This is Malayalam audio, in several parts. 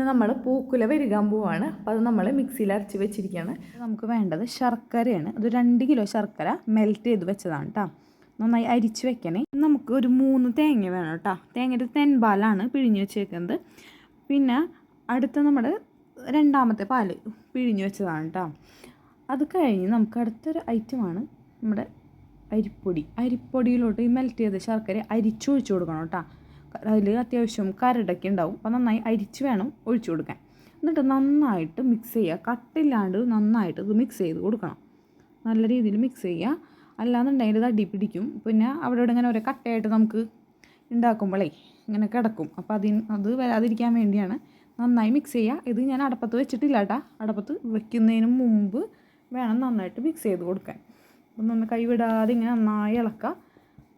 നമ്മൾ പൂക്കുല വരികാൻ പോവാണ്. അപ്പോൾ അത് നമ്മൾ മിക്സിയിൽ അരച്ച് വെച്ചിരിക്കുകയാണ്. നമുക്ക് വേണ്ടത് ശർക്കരയാണ്. അത് രണ്ട് കിലോ ശർക്കര മെൽറ്റ് ചെയ്ത് വെച്ചതാണ് കേട്ടോ നന്നായി അരിച്ച് വെക്കണേ. നമുക്ക് ഒരു മൂന്ന് തേങ്ങ വേണം കേട്ടോ തേങ്ങയുടെ തെൻപാലാണ് പിഴിഞ്ഞ് വെച്ചേക്കുന്നത്. പിന്നെ അടുത്ത നമ്മൾ രണ്ടാമത്തെ പാൽ പിഴിഞ്ഞ് വെച്ചതാണ് കേട്ടോ അത് കഴിഞ്ഞ് നമുക്ക് അടുത്തൊരു ഐറ്റമാണ് നമ്മുടെ അരിപ്പൊടി. അരിപ്പൊടിയിലോട്ട് ഈ മെൽറ്റ് ചെയ്ത ശർക്കര അരിച്ചൊഴിച്ച് കൊടുക്കണം കേട്ടോ അതിൽ അത്യാവശ്യം കരടൊക്കെ ഉണ്ടാവും. അപ്പോൾ നന്നായി അരിച്ച് വേണം ഒഴിച്ചു കൊടുക്കാൻ. എന്നിട്ട് നന്നായിട്ട് മിക്സ് ചെയ്യുക. കട്ടില്ലാണ്ട് നന്നായിട്ട് ഇത് മിക്സ് ചെയ്ത് കൊടുക്കണം. നല്ല രീതിയിൽ മിക്സ് ചെയ്യുക. അല്ലാന്നുണ്ടെങ്കിൽ ഇത് അടി പിടിക്കും. പിന്നെ അവിടെ ഇവിടെ ഇങ്ങനെ ഓരോ കട്ടയായിട്ട് നമുക്ക് ഉണ്ടാക്കുമ്പോഴേ ഇങ്ങനെ കിടക്കും. അപ്പോൾ അതിന് അത് വരാതിരിക്കാൻ വേണ്ടിയാണ് നന്നായി മിക്സ് ചെയ്യുക. ഇത് ഞാൻ അടപ്പത്ത് വെച്ചിട്ടില്ല കേട്ടോ. അടപ്പത്ത് വെക്കുന്നതിന് മുമ്പ് വേണം നന്നായിട്ട് മിക്സ് ചെയ്ത് കൊടുക്കാൻ. അപ്പം നമ്മൾ കൈവിടാതെ ഇങ്ങനെ നന്നായി ഇളക്കുക.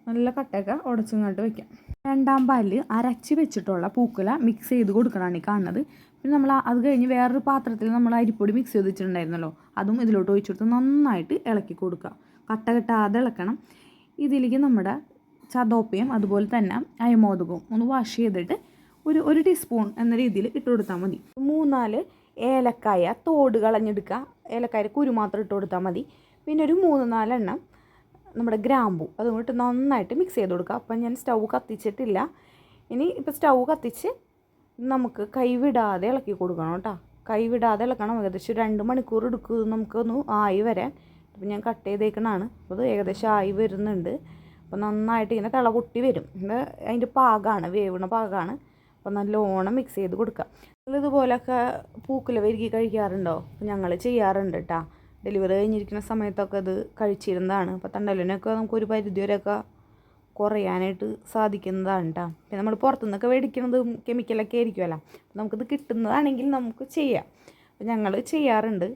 നല്ല കട്ടയൊക്കെ ഉടച്ചിങ്ങോട്ട് വെക്കാം. രണ്ടാം പാലിൽ അരച്ച് വെച്ചിട്ടുള്ള പൂക്കുല മിക്സ് ചെയ്ത് കൊടുക്കണമാണ് ഈ കാണുന്നത്. പിന്നെ നമ്മൾ അത് കഴിഞ്ഞ് വേറൊരു പാത്രത്തിൽ നമ്മൾ അരിപ്പൊടി മിക്സ് ചെയ്ത് വെച്ചിട്ടുണ്ടായിരുന്നല്ലോ. അതും ഇതിലോട്ട് ഒഴിച്ചെടുത്ത് നന്നായിട്ട് ഇളക്കി കൊടുക്കുക. കട്ട കെട്ടാതെ ഇളക്കണം. ഇതിലേക്ക് നമ്മുടെ ചതോപ്പയും അതുപോലെ തന്നെ അയമോദകവും ഒന്ന് വാഷ് ചെയ്തിട്ട് ഒരു ഒരു ടീസ്പൂൺ എന്ന രീതിയിൽ ഇട്ട് കൊടുത്താൽ മതി. മൂന്നാൽ ഏലക്കായ തോട് കളഞ്ഞെടുക്കുക. ഏലക്കായ കുരു മാത്രം ഇട്ട് കൊടുത്താൽ മതി. പിന്നെ ഒരു മൂന്ന് നാലെണ്ണം നമ്മുടെ ഗ്രാമ്പു. അതുകൊണ്ട് നന്നായിട്ട് മിക്സ് ചെയ്ത് കൊടുക്കുക. അപ്പം ഞാൻ സ്റ്റൗ കത്തിച്ചിട്ടില്ല. ഇനി ഇപ്പോൾ സ്റ്റൗ കത്തിച്ച് നമുക്ക് കൈവിടാതെ ഇളക്കി കൊടുക്കണം കേട്ടോ. കൈവിടാതെ ഇളക്കണം. ഏകദേശം രണ്ട് മണിക്കൂർ എടുക്കും. നമുക്കൊന്ന് ആയി വരാൻ. അപ്പം ഞാൻ കട്ട് ചെയ്തേക്കണതാണ്. അപ്പോൾ അത് ഏകദേശം ആയി വരുന്നുണ്ട്. അപ്പോൾ നന്നായിട്ട് ഇങ്ങനെ തിള പൊട്ടി വരും. അതിന്റെ പാകമാണ് വേവണ പാകമാണ് അപ്പോൾ നല്ലോണം മിക്സ് ചെയ്ത് കൊടുക്കുക. നിങ്ങളിതുപോലൊക്കെ പൂക്കുല വരികി കഴിക്കാറുണ്ടോ? ഞങ്ങൾ ചെയ്യാറുണ്ട് കേട്ടോ ഡെലിവറി കഴിഞ്ഞിരിക്കുന്ന സമയത്തൊക്കെ അത് കഴിച്ചിരുന്നതാണ്. അപ്പോൾ തണ്ടലിനൊക്കെ നമുക്കൊരു പരിധി വരെയൊക്കെ കുറയാനായിട്ട് സാധിക്കുന്നതാണ് കേട്ടോ പിന്നെ നമ്മൾ പുറത്തുനിന്നൊക്കെ മേടിക്കുന്നത് കെമിക്കലൊക്കെ ആയിരിക്കുമല്ലോ നമുക്കിത് കിട്ടുന്നതാണെങ്കിൽ നമുക്ക് ചെയ്യാം. അപ്പോൾ ഞങ്ങൾ ചെയ്യാറുണ്ട്.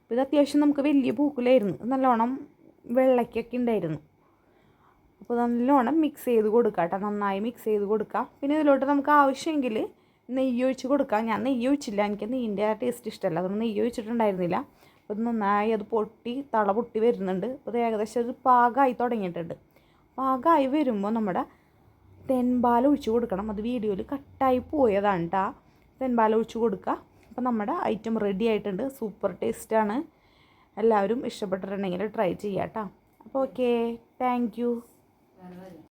അപ്പോൾ ഇത് അത്യാവശ്യം നമുക്ക് വലിയ പൂക്കുലായിരുന്നു. നല്ലോണം വെള്ളയ്ക്കൊക്കെ ഉണ്ടായിരുന്നു. അപ്പോൾ നല്ലോണം മിക്സ് ചെയ്ത് കൊടുക്കുക കേട്ടോ നന്നായി മിക്സ് ചെയ്ത് കൊടുക്കുക പിന്നെ ഇതിലോട്ട് നമുക്ക് ആവശ്യമെങ്കിൽ നെയ്യ് ഒഴിച്ച് കൊടുക്കാം. ഞാൻ നെയ്യ് ഒഴിച്ചില്ല എനിക്ക് നെയ്യിന്റെ ആ ടേസ്റ്റ് ഇഷ്ടമല്ല അതുകൊണ്ട് നെയ്യ് ഒഴിച്ചിട്ടുണ്ടായിരുന്നില്ല അപ്പോൾ നന്നായി അത് പൊട്ടി തള പൊട്ടി വരുന്നുണ്ട്. അപ്പോൾ ഏകദേശം ഒരു പാകമായി തുടങ്ങിയിട്ടുണ്ട്. പാകമായി വരുമ്പോൾ നമ്മുടെ തെൻപാൽ ഒഴിച്ചു കൊടുക്കണം. അത് വീഡിയോയിൽ കട്ടായി പോയതാണ് കേട്ടോ തെൻപാൽ ഒഴിച്ച് കൊടുക്കുക അപ്പോൾ നമ്മുടെ ഐറ്റം റെഡി ആയിട്ടുണ്ട്. സൂപ്പർ ടേസ്റ്റാണ് എല്ലാവരും ഇഷ്ടപ്പെട്ടിട്ടുണ്ടെങ്കിൽ ട്രൈ ചെയ്യാം കേട്ടോ അപ്പോൾ ഓക്കെ താങ്ക്